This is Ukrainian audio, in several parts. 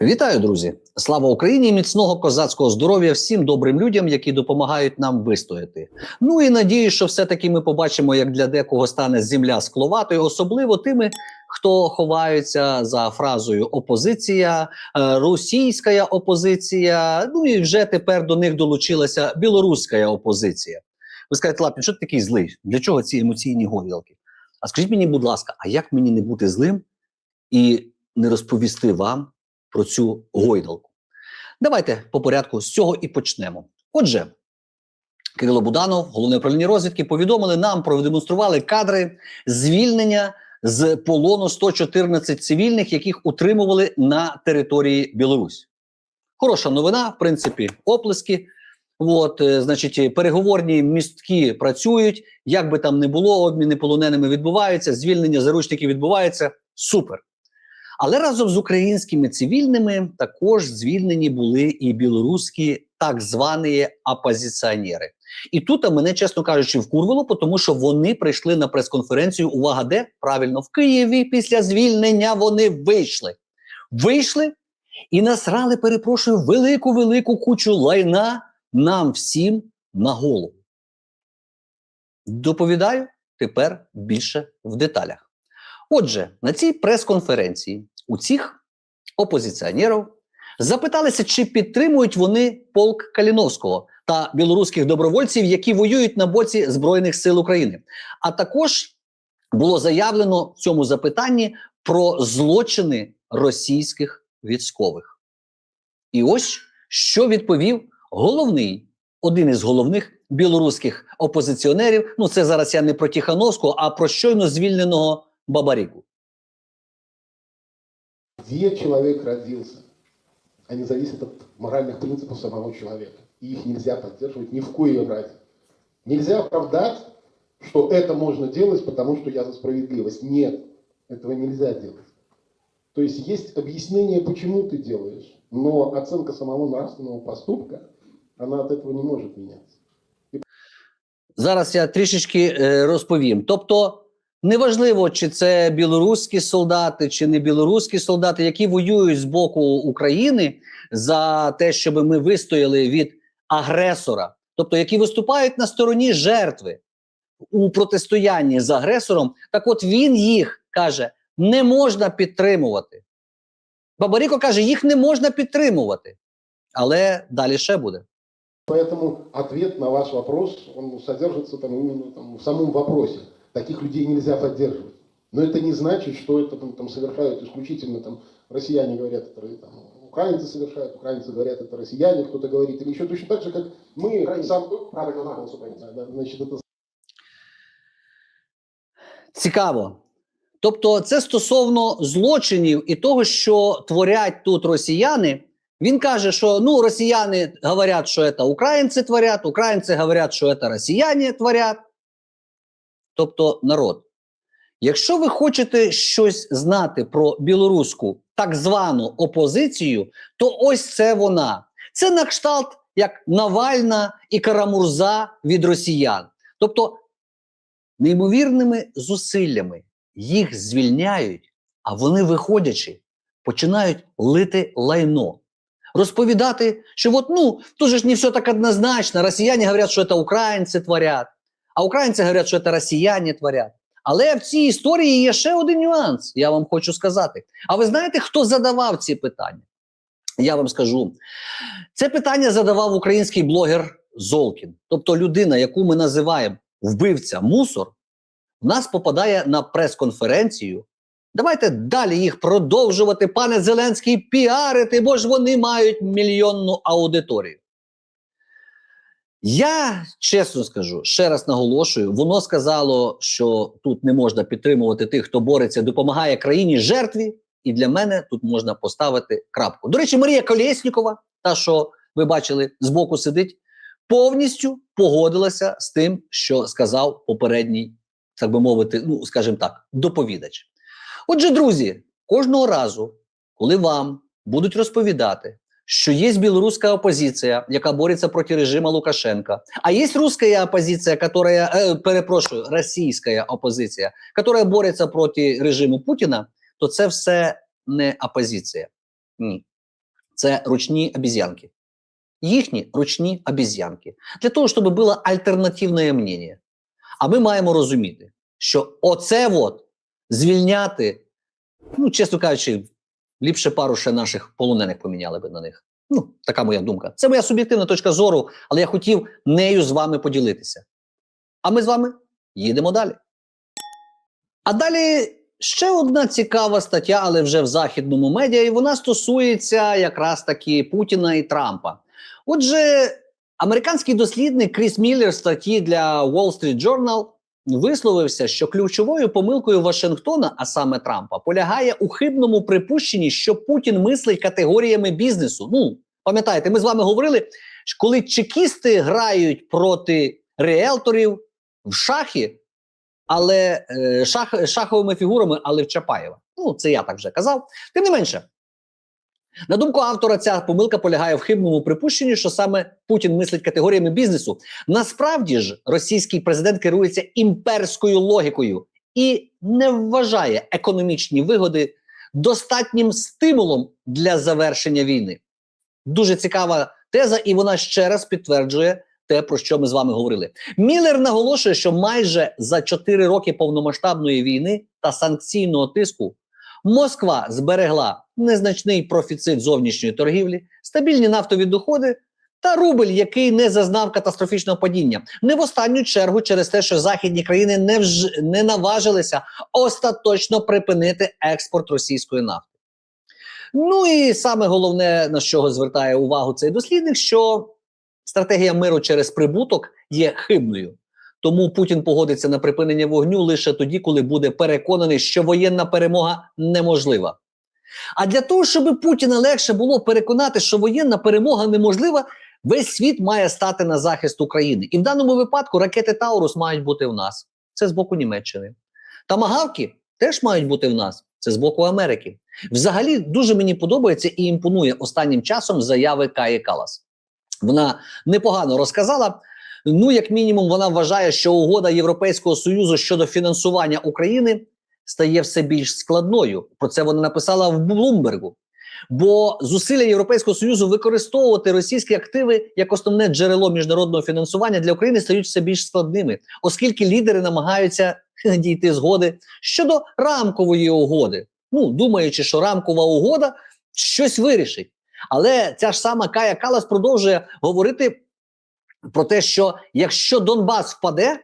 Вітаю, друзі! Слава Україні! Міцного козацького здоров'я всім добрим людям, які допомагають нам вистояти. Ну і надію, що все-таки ми побачимо, як для декого стане земля скловатою, особливо тими, хто ховаються за фразою опозиція, е, російська опозиція. Ну і вже тепер до них долучилася білоруська опозиція. Ви скажете, Лапін, що ти такий злий? Для чого ці емоційні говілки? А скажіть мені, будь ласка, а як мені не бути злим і не розповісти вам? Про цю гойдалку. Давайте по порядку з цього і почнемо. Отже, Кирило Буданов, головне управління розвідки, повідомили нам, продемонстрували кадри звільнення з полону 114 цивільних, яких утримували на території Білорусі. Хороша новина, в принципі, оплески. От, е, значить, переговорні містки працюють. Як би там не було, обміни полоненими відбуваються, звільнення заручників відбувається. Супер. Але разом з українськими цивільними також звільнені були і білоруські так звані опозиціонери. І тут мене, чесно кажучи, вкурвало, тому що вони прийшли на прес-конференцію. Увага, де правильно в Києві після звільнення вони вийшли. Вийшли і насрали, перепрошую, велику велику кучу лайна нам всім на голову. Доповідаю тепер більше в деталях. Отже, на цій прес-конференції у цих опозиціонерів запиталися, чи підтримують вони полк Каліновського та білоруських добровольців, які воюють на боці Збройних сил України. А також було заявлено в цьому запитанні про злочини російських військових. І ось що відповів головний, один із головних білоруських опозиціонерів. Ну, це зараз я не про Тихановського, а про щойно звільненого Бабаріку. где человек родился, они зависят от моральных принципов самого человека. И их нельзя поддерживать ни в коем разе. Нельзя оправдать, что это можно делать, потому что я за справедливость. Нет, этого нельзя делать. То есть есть объяснение, почему ты делаешь, но оценка самого нравственного поступка, она от этого не может меняться. Зараз я трішечки е, розповім. Тобто, неважливо, чи це білоруські солдати, чи не білоруські солдати, які воюють з боку України за те, щоб ми вистояли від агресора, тобто які виступають на стороні жертви у протистоянні з агресором, так от він їх каже, не можна підтримувати. Бабаріко каже, їх не можна підтримувати. Але далі ще буде. Поэтому ответ на ваш вопрос, он содержится там именно там, в самом вопросе. Таких людей нельзя поддерживать. Но это не значит, что это там, там совершают исключительно там, россияне говорят, это там, украинцы совершают, украинцы говорят, это россияне, кто-то говорит, или еще точно так же, как мы Украинцы. сам правильно наголос украинцы. Да, да, значит, это Цікаво. Тобто, це стосовно злочинів і того, що творять тут росіяни. Він каже, що ну росіяни говорять, що це українці творять, українці говорять, що це росіяни творять. Тобто народ. Якщо ви хочете щось знати про білоруську так звану опозицію, то ось це вона. Це на кшталт як Навальна і Карамурза від росіян. Тобто неймовірними зусиллями їх звільняють, а вони, виходячи, починають лити лайно. Розповідати, що от, ну, тут же ж не все так однозначно. Росіяни говорять, що це українці творять, а українці говорять, що це росіяни творять. Але в цій історії є ще один нюанс, я вам хочу сказати. А ви знаєте, хто задавав ці питання? Я вам скажу. Це питання задавав український блогер Золкін. Тобто людина, яку ми називаємо вбивця мусор, в нас попадає на прес-конференцію. Давайте далі їх продовжувати, пане Зеленський, піарити, бо ж вони мають мільйонну аудиторію. Я чесно скажу, ще раз наголошую, воно сказало, що тут не можна підтримувати тих, хто бореться, допомагає країні жертві, і для мене тут можна поставити крапку. До речі, Марія Колєснікова, та, що ви бачили, збоку сидить, повністю погодилася з тим, що сказав попередній, так би мовити, ну, скажімо так, доповідач. Отже, друзі, кожного разу, коли вам будуть розповідати, що є білоруська опозиція, яка бореться проти режиму Лукашенка, а є русская опозиція, которая, э, перепрошую, російська опозиція, яка бореться проти режиму Путіна, то це все не опозиція. Ні. це ручні обіз'янки. Їхні ручні обіз'янки. Для того, щоб було альтернативне мнення. А ми маємо розуміти, що оце от звільняти, ну, чесно кажучи, ліпше пару ще наших полонених поміняли би на них. Ну, така моя думка. Це моя суб'єктивна точка зору, але я хотів нею з вами поділитися. А ми з вами їдемо далі. А далі ще одна цікава стаття, але вже в західному медіа, і вона стосується якраз таки Путіна і Трампа. Отже, американський дослідник Кріс Міллер в статті для Wall Street Journal висловився, що ключовою помилкою Вашингтона, а саме Трампа, полягає у хибному припущенні, що Путін мислить категоріями бізнесу. Ну, пам'ятаєте, ми з вами говорили, що коли чекісти грають проти реелторів в шахи, але е, шах, шаховими фігурами, але в Чапаєва. Ну, це я так вже казав. Тим не менше, на думку автора, ця помилка полягає в хибному припущенні, що саме Путін мислить категоріями бізнесу. Насправді ж, російський президент керується імперською логікою і не вважає економічні вигоди достатнім стимулом для завершення війни. Дуже цікава теза, і вона ще раз підтверджує те, про що ми з вами говорили. Міллер наголошує, що майже за 4 роки повномасштабної війни та санкційного тиску Москва зберегла незначний профіцит зовнішньої торгівлі, стабільні нафтові доходи та рубль, який не зазнав катастрофічного падіння. Не в останню чергу через те, що західні країни не, вж... не наважилися остаточно припинити експорт російської нафти. Ну і саме головне, на що звертає увагу цей дослідник, що стратегія миру через прибуток є хибною. Тому Путін погодиться на припинення вогню лише тоді, коли буде переконаний, що воєнна перемога неможлива. А для того, щоб Путіна легше було переконати, що воєнна перемога неможлива, весь світ має стати на захист України. І в даному випадку ракети Таурус мають бути в нас. Це з боку Німеччини. Тамагавки теж мають бути в нас. Це з боку Америки. Взагалі дуже мені подобається і імпонує останнім часом заяви Каї Калас. Вона непогано розказала. Ну, як мінімум, вона вважає, що угода Європейського союзу щодо фінансування України стає все більш складною. Про це вона написала в Блумбергу. Бо зусилля Європейського союзу використовувати російські активи як основне джерело міжнародного фінансування для України стають все більш складними, оскільки лідери намагаються дійти згоди щодо рамкової угоди. Ну, думаючи, що рамкова угода щось вирішить. Але ця ж сама Кая Калас продовжує говорити про те, що якщо Донбас впаде,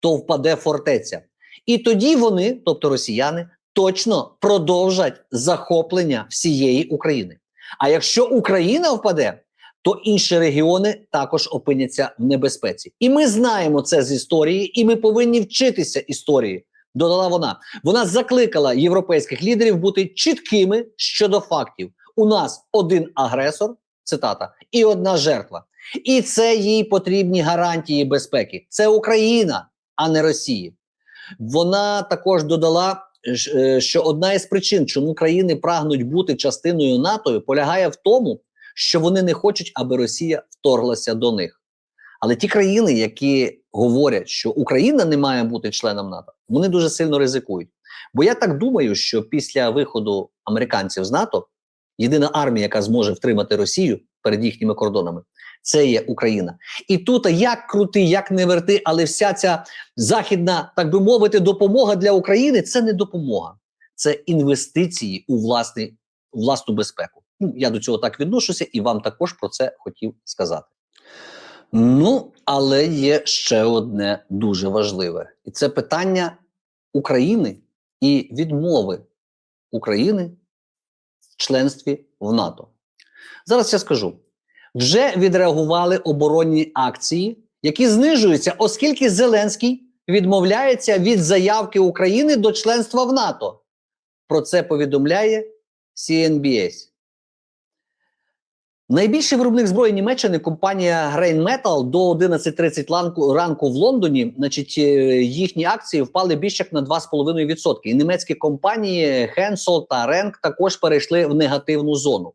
то впаде фортеця. І тоді вони, тобто росіяни, точно продовжать захоплення всієї України. А якщо Україна впаде, то інші регіони також опиняться в небезпеці. І ми знаємо це з історії, і ми повинні вчитися історії. Додала вона. Вона закликала європейських лідерів бути чіткими щодо фактів. У нас один агресор, цитата, і одна жертва. І це їй потрібні гарантії безпеки. Це Україна, а не Росія. Вона також додала, е, що одна із причин, чому країни прагнуть бути частиною НАТО, полягає в тому, що вони не хочуть, аби Росія вторглася до них. Але ті країни, які говорять, що Україна не має бути членом НАТО, вони дуже сильно ризикують. Бо я так думаю, що після виходу американців з НАТО єдина армія, яка зможе втримати Росію перед їхніми кордонами, це є Україна. І тут як крути, як не верти, але вся ця західна, так би мовити, допомога для України це не допомога, це інвестиції у власний, власну безпеку. Ну, я до цього так відношуся, і вам також про це хотів сказати. Ну, але є ще одне дуже важливе, і це питання України і відмови України членстві в НАТО. Зараз я скажу вже відреагували оборонні акції, які знижуються, оскільки Зеленський відмовляється від заявки України до членства в НАТО. Про це повідомляє CNBS. Найбільший виробник зброї Німеччини компанія Grain Metal до 11.30 ранку, в Лондоні, значить, е, їхні акції впали більше як на 2,5%. І німецькі компанії Hensel та Renk також перейшли в негативну зону.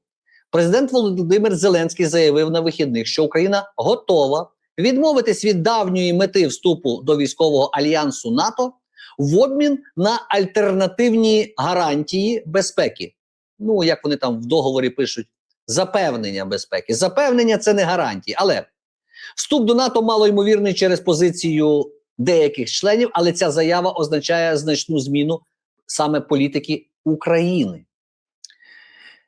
Президент Володимир Зеленський заявив на вихідних, що Україна готова відмовитись від давньої мети вступу до військового альянсу НАТО в обмін на альтернативні гарантії безпеки. Ну як вони там в договорі пишуть, запевнення безпеки. Запевнення це не гарантії. Але вступ до НАТО малоймовірний через позицію деяких членів, але ця заява означає значну зміну саме політики України.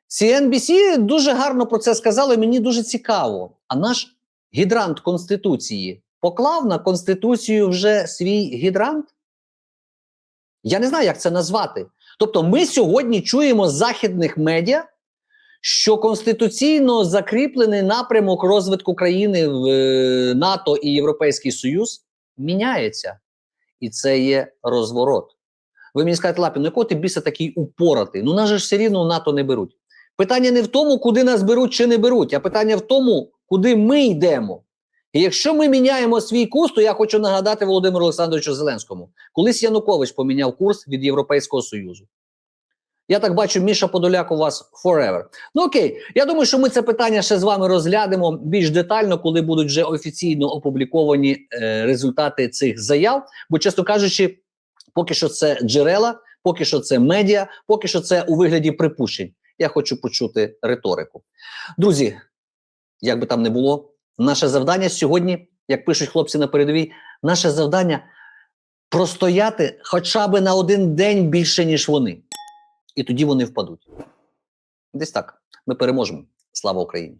CNBC дуже гарно про це сказали. Мені дуже цікаво. А наш гідрант Конституції поклав на Конституцію вже свій гідрант? Я не знаю, як це назвати. Тобто, ми сьогодні чуємо західних медіа, що конституційно закріплений напрямок розвитку країни в е, НАТО і Європейський Союз міняється. І це є розворот. Ви мені скажете, Лапін, ну якого ти біса такий упоратий? Ну нас же ж все рівно в НАТО не беруть. Питання не в тому, куди нас беруть чи не беруть, а питання в тому, куди ми йдемо. І якщо ми міняємо свій курс, то я хочу нагадати Володимиру Олександровичу Зеленському. Колись Янукович поміняв курс від Європейського Союзу. Я так бачу, Міша Подоляк у вас forever. Ну окей, я думаю, що ми це питання ще з вами розглянемо більш детально, коли будуть вже офіційно опубліковані е, результати цих заяв. Бо, чесно кажучи, поки що це джерела, поки що це медіа, поки що це у вигляді припущень. Я хочу почути риторику. Друзі, як би там не було, наше завдання сьогодні, як пишуть хлопці на передовій, наше завдання простояти хоча б на один день більше, ніж вони. І тоді вони впадуть. Десь так. Ми переможемо. Слава Україні!